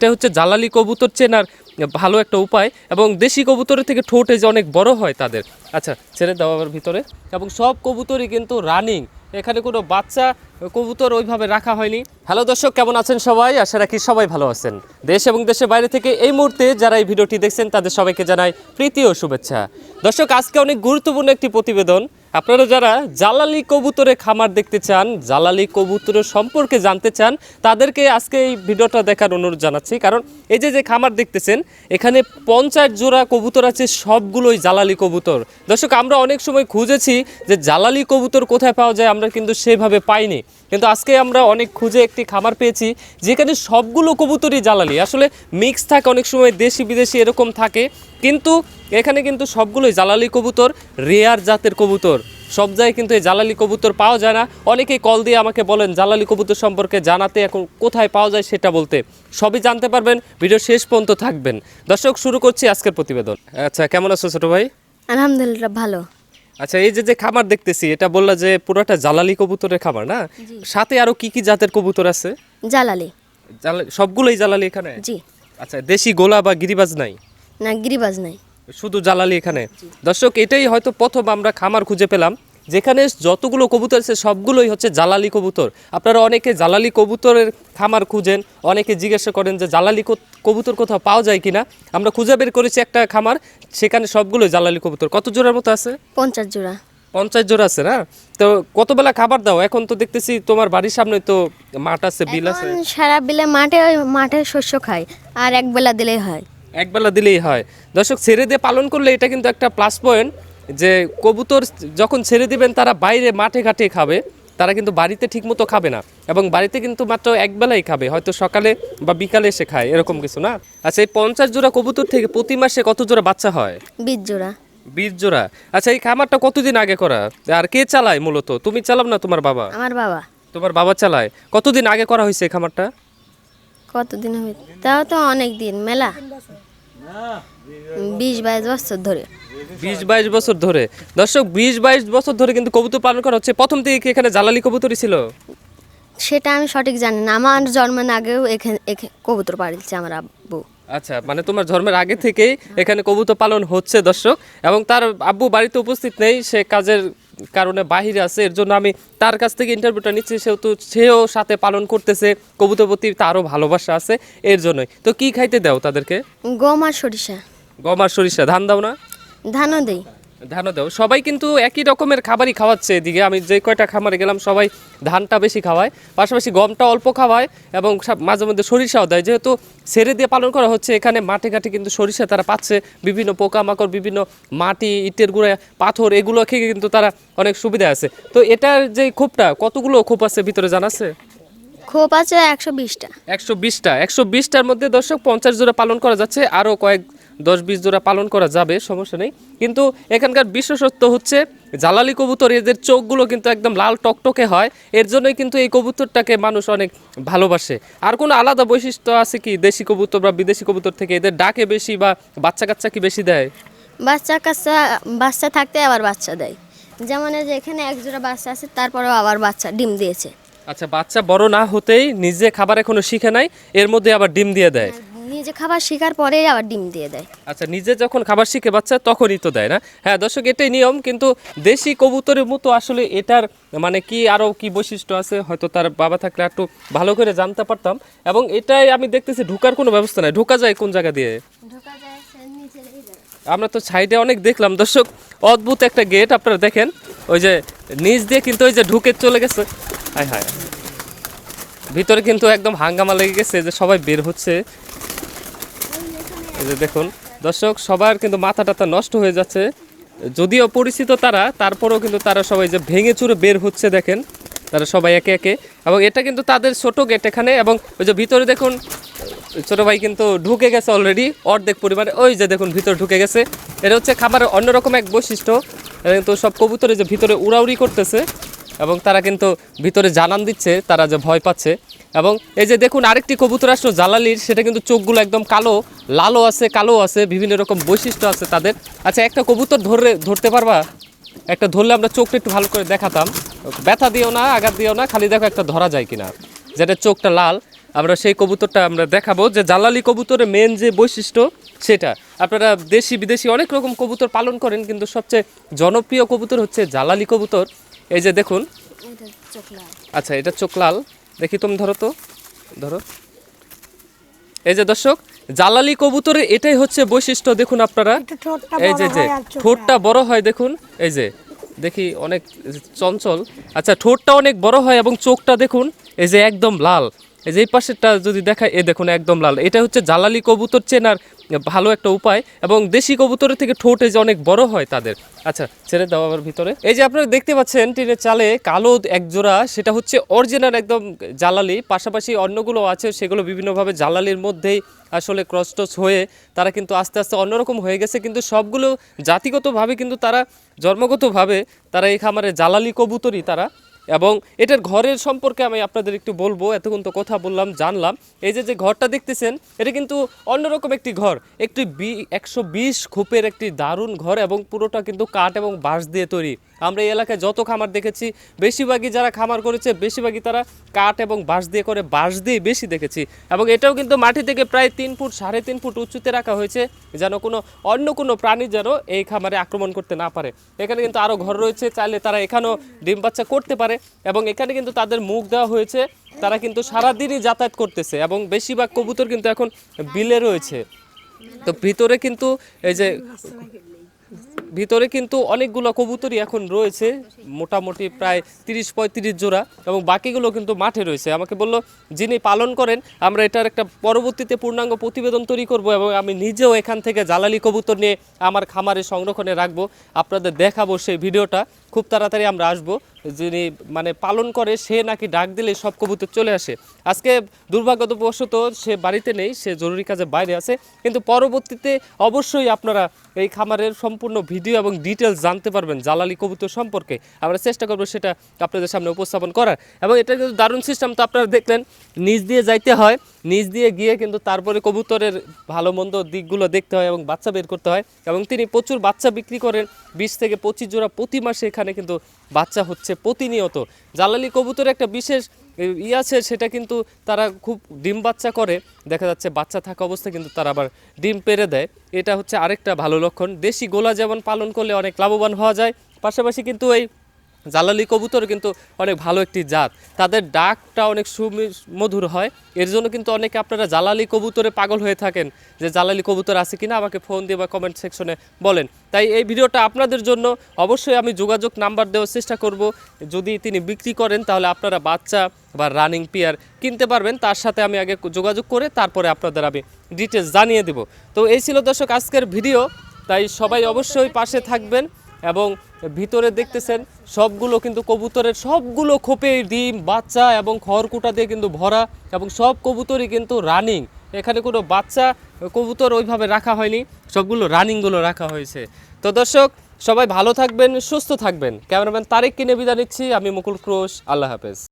এটা হচ্ছে জ্বালালি কবুতর চেনার ভালো একটা উপায় এবং দেশি কবুতরের থেকে ঠোঁটে যে অনেক বড় হয় তাদের। আচ্ছা ছেড়ে দাও আবার ভিতরে। এবং সব কবুতরই কিন্তু রানিং এখানে কোনো বাচ্চা কবুতর ওইভাবে রাখা হয়নি। হ্যালো দর্শক, কেমন আছেন সবাই? আশা রাখি সবাই ভালো আছেন। দেশ এবং দেশের বাইরে থেকে এই মুহূর্তে যারা এই ভিডিওটি দেখছেন, তাদের সবাইকে জানাই প্রীতি ও শুভেচ্ছা। দর্শক, আজকে অনেক গুরুত্বপূর্ণ একটি প্রতিবেদন। আপনারা যারা জালালি কবুতরে খামার দেখতে চান, জালালি কবুতরের সম্পর্কে জানতে চান, তাদেরকে আজকে এই ভিডিওটা দেখার অনুরোধ জানাচ্ছি। কারণ এই যে যে খামার দেখতেছেন, এখানে পঞ্চাশ জোড়া কবুতর আছে, সবগুলোই জালালি কবুতর। দর্শক, আমরা অনেক সময় খুঁজেছি যে জালালি কবুতর কোথায় পাওয়া যায়, আমরা কিন্তু সেভাবে পাইনি। কিন্তু আজকে আমরা অনেক খুঁজে একটি খামার পেয়েছি, যেখানে সবগুলো কবুতরই জালালি। আসলে মিক্স থাকে, অনেক সময় দেশি বিদেশি এরকম থাকে। কিন্তু এখানে কিন্তু সবগুলোই জালালি কবুতর রেয়ার জাতের কবুতর। সব জায়গায় কিন্তু এই জালালি কবুতর পাওয়া যায় না। অনেকেই কল দিয়ে আমাকে বলেন জালালি কবুতর সম্পর্কে জানাতে এখন কোথায় পাওয়া যায় সেটা বলতে। সবই জানতে পারবেন ভিডিও শেষ পর্যন্ত থাকবেন। দর্শক শুরু করছি আজকের প্রতিবেদন। আচ্ছা কেমন আছো ছোট ভাই? আলহামদুলিল্লাহ ভালো। আচ্ছা এই যে যে খামার দেখতেছি এটা বললা যে পুরোটা জালালি কবুতরের খামার না? সাথে আরও কি কি জাতের কবুতর আছে? জালালি। জালা- সবগুলোই জালালি এখানে? জি। আচ্ছা দেশি গোলা বা গিরিবাজ নাই? না গিরিবাজ নাই। শুধু জালালি এখানে। দর্শক এটাই হয়তো প্রথম আমরা খামার খুঁজে পেলাম যেখানে যতগুলো কবুতর আছে সবগুলোই হচ্ছে জালালি কবুতর। আপনারা অনেকে জালালি কবুতরের খামার খুঁজেন অনেকে জিজ্ঞাসা করেন যে জালালি কবুতর কোথাও পাওয়া যায় কিনা? আমরা খুঁজে বের করেছি একটা খামার সেখানে সবগুলোই জালালি কবুতর। কত জোড়ার মতো আছে? পঞ্চাশ জোড়া। পঞ্চাশ জোড়া আছে না? তো কত বেলা খাবার দাও? এখন তো দেখতেছি তোমার বাড়ির সামনে তো মাঠ আছে বিল আছে। সারা বিলে মাঠে মাঠে শস্য খায় আর এক বেলা দিলেই হয়। একবেলা দিলেই হয়। দর্শক ছেড়ে দিয়ে পালন করলে এটা কিন্তু একটা প্লাস পয়েন্ট যে কবুতর যখন ছেড়ে দিবেন তারা বাইরে মাঠে ঘাটে খাবে তারা কিন্তু বাড়িতে ঠিকমতো খাবে না এবং বাড়িতে কিন্তু মাত্র একবেলাই খাবে হয়তো সকালে বা বিকালে এসে খায় এরকম কিছু না? আচ্ছা এই পঞ্চাশ জোড়া কবুতর থেকে প্রতি মাসে কত জোড়া বাচ্চা হয়? বিশ জোড়া। বিশ জোড়া। আচ্ছা এই খামারটা কতদিন আগে করা? আর কে চালায় মূলত? তুমি চালাও না তোমার বাবা? আমার বাবা। তোমার বাবা চালায়। কতদিন আগে করা হয়েছে এই খামারটা? কতদিন হবে তাও তো অনেক দিন মেলা। বিশ বাইশ বছর ধরে। বিশ বাইশ বছর ধরে। দর্শক বিশ বাইশ বছর ধরে কিন্তু কবুতর পালন করা হচ্ছে। প্রথম থেকে কি এখানে জালালি কবুতরই ছিল? সেটা আমি সঠিক জানি না। আমার জন্মের আগেও এখানে এখে- কবুতর পাড়িয়েছে আমার আব্বু। আচ্ছা মানে তোমার জন্মের আগে থেকেই এখানে কবুতর পালন হচ্ছে দর্শক। এবং তার আব্বু বাড়িতে উপস্থিত নেই সে কাজের কারণে বাহিরে আছে। এর জন্য আমি তার কাছ থেকে ইন্টারভিউটা নিচ্ছি। সেহেতু সেও সাথে পালন করতেছে। কবুতর প্রতি তারও ভালোবাসা আছে এর জন্যই। তো কি খাইতে দাও তাদেরকে? গম আর সরিষা। গম আর সরিষা। ধান দাও না? ধানও দেই। ধানও দাও। সবাই কিন্তু একই রকমের খাবারই খাওয়াচ্ছে এদিকে। আমি যে কয়টা খামারে গেলাম সবাই ধানটা বেশি খাওয়ায়। পাশাপাশি গমটা অল্প খাওয়ায় এবং সব- মাঝে মধ্যে সরিষাও দেয়। যেহেতু ছেড়ে দিয়ে পালন করা হচ্ছে এখানে মাঠে ঘাটে কিন্তু সরিষা তারা পাচ্ছে। বিভিন্ন পোকামাকড় বিভিন্ন মাটি ইটের গুঁড়া পাথর এগুলো খেয়ে কিন্তু তারা অনেক সুবিধা আছে। তো এটার যে খোপটা কতগুলো খোপ আছে ভিতরে জানাচ্ছে খোপ আছে একশো বিশটা। একশো বিশটা। একশো বিশটার মধ্যে দর্শক পঞ্চাশ জোড়া পালন করা যাচ্ছে। আরও কয়েক দশ বিশ জোড়া পালন করা যাবে সমস্যা নেই। কিন্তু এখানকার বিশেষত্ব হচ্ছে জালালি কবুতর এদের চোখগুলো কিন্তু একদম লাল টকটকে হয়। এর জন্যই কিন্তু এই কবুতরটাকে মানুষ অনেক ভালোবাসে। আর কোনো আলাদা বৈশিষ্ট্য আছে কি? দেশি কবুতর বা বিদেশি কবুতর থেকে এদের ডাকে বেশি বা বাচ্চা কাচ্চা কি বেশি দেয়? বাচ্চা কাচ্চা বাচ্চা থাকতে আবার বাচ্চা দেয়। যেমন যে এখানে এক জোড়া বাচ্চা আছে তারপরেও আবার বাচ্চা ডিম দিয়েছে। আচ্ছা বাচ্চা বড় না হতেই নিজে খাবার এখনও শিখে নাই এর মধ্যে আবার ডিম দিয়ে দেয়। নিজে খাবার শেখার পরে আবার ডিম দিয়ে দেয়। আচ্ছা নিজে যখন খাবার শিখে বাচ্চা তখনই তো দেয় না। হ্যাঁ দর্শক এটাই নিয়ম কিন্তু দেশি কবুতরের মতো আসলে এটার মানে কি আরও কি বৈশিষ্ট্য আছে হয়তো তার বাবা থাকলে একটু ভালো করে জানতে পারতাম। এবং এটাই আমি দেখতেছি ঢুকার কোনো ব্যবস্থা নাই। ঢোকা যায় কোন জায়গা দিয়ে? আমরা তো সাইডে অনেক দেখলাম দর্শক অদ্ভুত একটা গেট আপনারা দেখেন। ওই যে নিচ দিয়ে কিন্তু ওই যে ঢুকে চলে গেছে। হায় হায়। ভিতরে কিন্তু একদম হাঙ্গামা লেগে গেছে যে সবাই বের হচ্ছে। যে দেখুন, দর্শক, সবার কিন্তু মাথা টাথা নষ্ট হয়ে যাচ্ছে। যদিও পরিচিত তারা, তারপরেও কিন্তু তারা সবাই যে ভেঙে চুরে বের হচ্ছে দেখেন, তারা সবাই একে একে। এবং এটা কিন্তু তাদের ছোট গেট এখানে, এবং ওই যে ভিতরে দেখুন, ছোটো ভাই কিন্তু ঢুকে গেছে অলরেডি অর্ধেক পরিমাণে। ওই যে দেখুন, ভিতরে ঢুকে গেছে। এটা হচ্ছে খাবারের অন্যরকম এক বৈশিষ্ট্য। কিন্তু সব কবুতরে যে ভিতরে উড়াউড়ি করতেছে, এবং তারা কিন্তু ভিতরে জানান দিচ্ছে, তারা যে ভয় পাচ্ছে। এবং এই যে দেখুন আরেকটি কবুতর আসলো জালালির সেটা কিন্তু চোখগুলো একদম কালো লালও আছে কালো আছে বিভিন্ন রকম বৈশিষ্ট্য আছে তাদের। আচ্ছা একটা কবুতর ধরে ধরতে পারবা? একটা ধরলে আমরা চোখটা একটু ভালো করে দেখাতাম। ব্যথা দিও না আঘাত দিও না খালি দেখো একটা ধরা যায় কিনা যেটা চোখটা লাল। আমরা সেই কবুতরটা আমরা দেখাবো যে জালালি কবুতরের মেন যে বৈশিষ্ট্য সেটা। আপনারা দেশি বিদেশি অনেক রকম কবুতর পালন করেন কিন্তু সবচেয়ে জনপ্রিয় কবুতর হচ্ছে জালালি কবুতর। এই যে দেখুন। আচ্ছা এটা চোখ লাল। দেখি তুমি ধরো তো ধরো। এই যে দর্শক জালালি কবুতরের এটাই হচ্ছে বৈশিষ্ট্য দেখুন আপনারা। এই যে যে ঠোঁটটা বড় হয় দেখুন। এই যে দেখি অনেক চঞ্চল। আচ্ছা ঠোঁটটা অনেক বড় হয় এবং চোখটা দেখুন এই যে একদম লাল, এই যে এই পাশেরটা যদি দেখায় এ দেখুন একদম লাল। এটা হচ্ছে জালালি কবুতর চেনার ভালো একটা উপায় এবং দেশি কবুতরের থেকে ঠোঁট যে অনেক বড় হয় তাদের। আচ্ছা ছেড়ে দাও আবার ভিতরে। এই যে আপনারা দেখতে পাচ্ছেন, টিনের চালে কালো এক জোড়া সেটা হচ্ছে অরিজিনাল একদম জালালি পাশাপাশি অন্যগুলো আছে, সেগুলো বিভিন্নভাবে জালালির মধ্যেই আসলে ক্রসটস হয়ে তারা কিন্তু আস্তে আস্তে অন্যরকম হয়ে গেছে। কিন্তু সবগুলো জাতিগতভাবে কিন্তু তারা, জন্মগতভাবে তারা এই খামারে জালালি কবুতরই তারা এবং এটার ঘরের সম্পর্কে আমি আপনাদের একটু বলব। এতক্ষণ তো কথা বললাম, জানলাম। এই যে যে ঘরটা দেখতেছেন, এটা কিন্তু অন্যরকম একটি ঘর। একটি বি একশো বিশ খোপের একটি দারুণ ঘর এবং পুরোটা কিন্তু কাঠ এবং বাঁশ দিয়ে তৈরি। আমরা এই এলাকায় যত খামার দেখেছি, বেশিরভাগই যারা খামার করেছে, বেশিরভাগই তারা কাঠ এবং বাঁশ দিয়ে করে, বাঁশ দিয়ে বেশি দেখেছি। এবং এটাও কিন্তু মাটি থেকে প্রায় তিন ফুট, সাড়ে তিন ফুট উঁচুতে রাখা হয়েছে, যেন কোনো অন্য কোনো প্রাণী যেন এই খামারে আক্রমণ করতে না পারে। এখানে কিন্তু আরও ঘর রয়েছে, চাইলে তারা এখানেও ডিম বাচ্চা করতে পারে। এবং এখানে কিন্তু তাদের মুখ দেওয়া হয়েছে, তারা কিন্তু সারাদিনই যাতায়াত করতেছে এবং বেশিরভাগ কবুতর কিন্তু এখন বিলে রয়েছে। তো ভিতরে কিন্তু এই যে ভিতরে কিন্তু অনেকগুলো কবুতরই এখন রয়েছে, মোটামুটি প্রায় তিরিশ পঁয়ত্রিশ জোড়া এবং বাকিগুলো কিন্তু মাঠে রয়েছে। আমাকে বলল, যিনি পালন করেন, আমরা এটার একটা পরবর্তীতে পূর্ণাঙ্গ প্রতিবেদন তৈরি করব এবং আমি নিজেও এখান থেকে জ্বালালি কবুতর নিয়ে আমার খামারে সংরক্ষণে রাখব। আপনাদের দেখাবো সেই ভিডিওটা। খুব তাড়াতাড়ি আমরা আসব। যিনি মানে পালন করে, সে নাকি ডাক দিলে সব কবুতর চলে আসে। আজকে দুর্ভাগ্যবশত সে বাড়িতে নেই, সে জরুরি কাজে বাইরে আছে। কিন্তু পরবর্তীতে অবশ্যই আপনারা এই খামারের সম্পূর্ণ ভিডিও এবং ডিটেলস জানতে পারবেন জালালি কবুতর সম্পর্কে। আমরা চেষ্টা করব সেটা আপনাদের সামনে উপস্থাপন করার। এবং এটা কিন্তু দারুণ সিস্টেম তো আপনারা দেখলেন, নিচ দিয়ে যাইতে হয়। নিচ দিয়ে গিয়ে কিন্তু তারপরে কবুতরের ভালো মন্দ দিকগুলো দেখতে হয় এবং বাচ্চা বের করতে হয়। এবং তিনি প্রচুর বাচ্চা বিক্রি করেন, বিশ থেকে পঁচিশ জোড়া প্রতি মাসে এখানে কিন্তু বাচ্চা হচ্ছে প্রতিনিয়ত। জালালি কবুতর একটা বিশেষ ই আছে, সেটা কিন্তু তারা খুব ডিম বাচ্চা করে। দেখা যাচ্ছে বাচ্চা থাকা অবস্থায় কিন্তু তারা আবার ডিম পেরে দেয়। এটা হচ্ছে আরেকটা ভালো লক্ষণ। দেশি গোলা যেমন পালন করলে অনেক লাভবান হওয়া যায়। পাশাপাশি কিন্তু এই জালালি কবুতর কিন্তু অনেক ভালো একটি জাত। তাদের ডাকটা অনেক সুমধুর হয়। এর জন্য কিন্তু অনেকে আপনারা জালালি কবুতরে পাগল হয়ে থাকেন যে জালালি কবুতর আছে কিনা আমাকে ফোন দিয়ে বা কমেন্ট সেকশনে বলেন। তাই এই ভিডিওটা আপনাদের জন্য অবশ্যই আমি যোগাযোগ নাম্বার দেওয়ার চেষ্টা করব। যদি তিনি বিক্রি করেন তাহলে আপনারা বাচ্চা বা রানিং পেয়ার কিনতে পারবেন। তার সাথে আমি আগে যোগাযোগ করে তারপরে আপনাদের আমি ডিটেলস জানিয়ে দেব। তো এই ছিল দর্শক আজকের ভিডিও। তাই সবাই অবশ্যই পাশে থাকবেন। এবং ভিতরে দেখতেছেন সবগুলো কিন্তু কবুতরের সবগুলো খোপে ডিম, বাচ্চা এবং খড়কুটা দিয়ে কিন্তু ভরা এবং সব কবুতরই কিন্তু রানিং এখানে কোনো বাচ্চা কবুতর ওইভাবে রাখা হয়নি, সবগুলো রানিংগুলো রাখা হয়েছে। তো দর্শক, সবাই ভালো থাকবেন, সুস্থ থাকবেন। ক্যামেরাম্যান তারেক কিনে বিদায় নিচ্ছি, আমি মুকুল ক্রোশ, আল্লাহ হাফেজ।